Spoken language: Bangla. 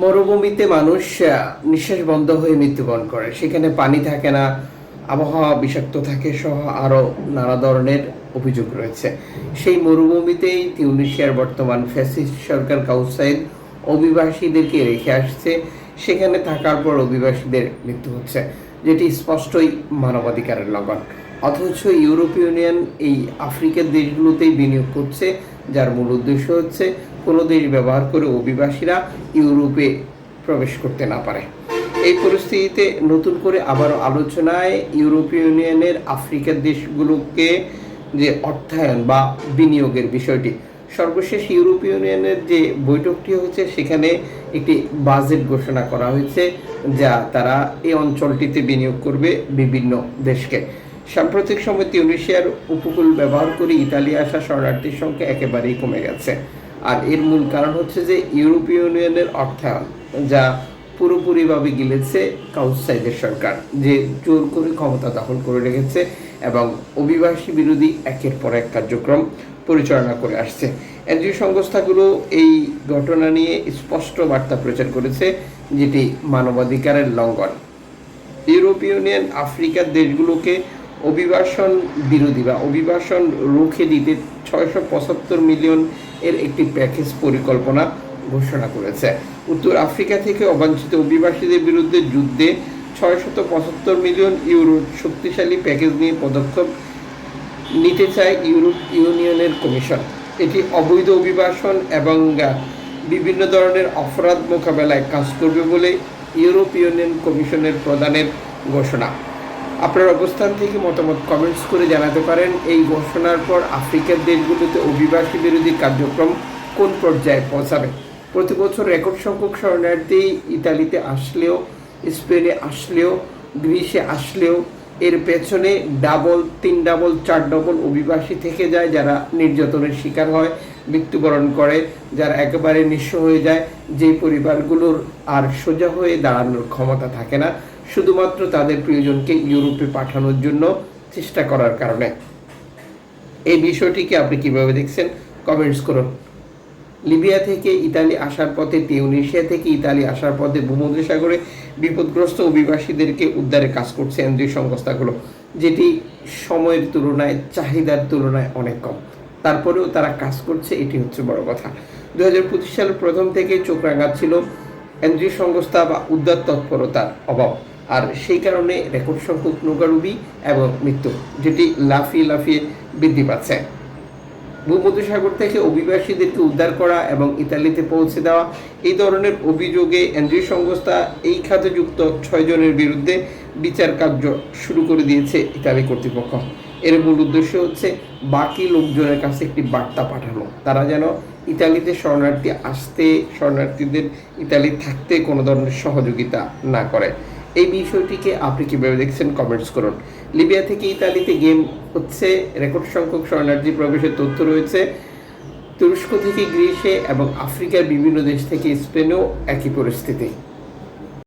মরুভূমিতে মানুষ নিঃশ্বাস বন্ধ হয়ে মৃত্যুবরণ করে। সেখানে পানি থাকে না, আবহাওয়া বিষাক্ত থাকে সহ আরও নানা ধরনের অভিযোগ রয়েছে। সেই মরুভূমিতেই তিউনিশিয়ার বর্তমান ফ্যাসিস্ট সরকার কাউসাইদ অভিবাসীদেরকে রেখে আসছে। সেখানে থাকার পর অভিবাসীদের মৃত্যু হচ্ছে, যেটি স্পষ্টই মানবাধিকারের লঙ্ঘন। অথচ ইউরোপীয় ইউনিয়ন এই আফ্রিকার দেশগুলোতেই বিনিয়োগ করছে যার মূল উদ্দেশ্য হচ্ছে কোনো দেশ ব্যবহার করে অভিবাসীরা ইউরোপে প্রবেশ করতে না পারে। এই পরিস্থিতিতে নতুন করে আবারও আলোচনায় ইউরোপীয় ইউনিয়নের আফ্রিকার দেশগুলোকে যে অর্থায়ন বা বিনিয়োগের বিষয়টি, সর্বশেষ ইউরোপীয় ইউনিয়নের যে বৈঠকটি হচ্ছে সেখানে একটি বাজেট ঘোষণা করা হয়েছে, যা তারা এই অঞ্চলটিতে বিনিয়োগ করবে বিভিন্ন দেশকে। সাম্প্রতিক সময় তিউনিশিয়ার উপকূল ব্যবহার করে ইতালি আসা শরণার্থীর সংখ্যা একেবারেই কমে গেছে। আর এর মূল কারণ হচ্ছে যে ইউরোপীয় ইউনিয়নের অর্থায়ন, যা পুরোপুরিভাবে গিলেছে কাউসাইদের সরকার, যে জোর করে ক্ষমতা দখল করে রেখেছে এবং অভিবাসী বিরোধী একের পর এক কার্যক্রম পরিচালনা করে আসছে। এনজিও সংস্থাগুলো এই ঘটনা নিয়ে স্পষ্ট বার্তা প্রচার করেছে, যেটি মানবাধিকারের লঙ্ঘন। ইউরোপীয় ইউনিয়ন আফ্রিকার দেশগুলোকে অভিবাসন বিরোধী বা অভিবাসন রুখে দিতে ছয়শো পঁচাত্তর মিলিয়ন এর একটি প্যাকেজ পরিকল্পনা ঘোষণা করেছে। উত্তর আফ্রিকা থেকে অবাঞ্ছিত অভিবাসীদের বিরুদ্ধে যুদ্ধে ছয়শত পঁচাত্তর মিলিয়ন ইউরোর শক্তিশালী প্যাকেজ নিয়ে পদক্ষেপ নিতে চায় ইউরোপ ইউনিয়নের কমিশন। এটি অবৈধ অভিবাসন এবং বিভিন্ন ধরনের অপরাধ মোকাবেলায় কাজ করবে বলে ইউরোপ ইউনিয়ন কমিশনের প্রদানের ঘোষণা। আপনার অবস্থান থেকে মতামত কমেন্টস করে জানাতে পারেন। এই ঘোষণার পর আফ্রিকার দেশগুলোতে অভিবাসী বিরোধী কার্যক্রম কোন পর্যায়ে পৌঁছাবে? প্রতি বছর রেকর্ড সংখ্যক শরণার্থী ইতালিতে আসলেও, স্পেনে আসলেও, গ্রিসে আসলেও, এর পেছনে ডাবল, তিন ডাবল, চার ডবল অভিবাসী থেকে যায় যারা নির্যাতনের শিকার হয়, মৃত্যুবরণ করে, যারা একেবারে নিঃস্ব হয়ে যায় যে পরিবারগুলোর আর সোজা হয়ে দাঁড়ানোর ক্ষমতা থাকে না। শুধুমাত্র তাদের প্রিয়জনকে ইউরোপে পাঠানোর জন্য চেষ্টা করার কারণে। এই বিষয়টিকে আপনি কীভাবে দেখছেন? কমেন্টস করুন। লিবিয়া থেকে ইতালি আসার পথে টিউনিশিয়া থেকে ইতালি আসার পথে ভূমধ্যসাগরে বিপদগ্রস্ত অভিবাসীদেরকে উদ্ধারে কাজ করছে এনজিও সংস্থাগুলো, যেটি সময়ের তুলনায়, চাহিদার তুলনায় অনেক কম। তারপরেও তারা কাজ করছে, এটি হচ্ছে বড় কথা। দু হাজার পঁচিশ সালের প্রথম থেকে চোখ রাঙাচ্ছিল এনজিও সংস্থা বা উদ্ধার তৎপরতার অভাব। আর সেই কারণে রেকর্ড সংখ্যক নৌকাডুবি এবং মৃত্যু, যেটি লাফিয়ে লাফিয়ে বৃদ্ধি পাচ্ছে। ভূমধ্যসাগর থেকে অভিবাসীদেরকে উদ্ধার করা এবং ইতালিতে পৌঁছে দেওয়া এই ধরনের অভিযোগে এনজিও সংস্থা এই খাতে যুক্ত ছয় জনের বিরুদ্ধে বিচার কার্য শুরু করে দিয়েছে ইতালি কর্তৃপক্ষ। এর মূল উদ্দেশ্য হচ্ছে বাকি লোকজনের কাছে একটি বার্তা পাঠানো। তারা যেন ইতালিতে শরণার্থী আসতে, শরণার্থীদের ইতালি থাকতে কোনো ধরনের সহযোগিতা না করে। এই বিষয়টিকে আপনি কীভাবে দেখছেন? কমেন্টস করুন। লিবিয়া থেকে ইতালিতে গেম হচ্ছে, রেকর্ড সংখ্যক শরণার্থী প্রবেশের তথ্য রয়েছে। তুরস্ক থেকে গ্রিসে এবং আফ্রিকার বিভিন্ন দেশ থেকে স্পেনেও একই পরিস্থিতি।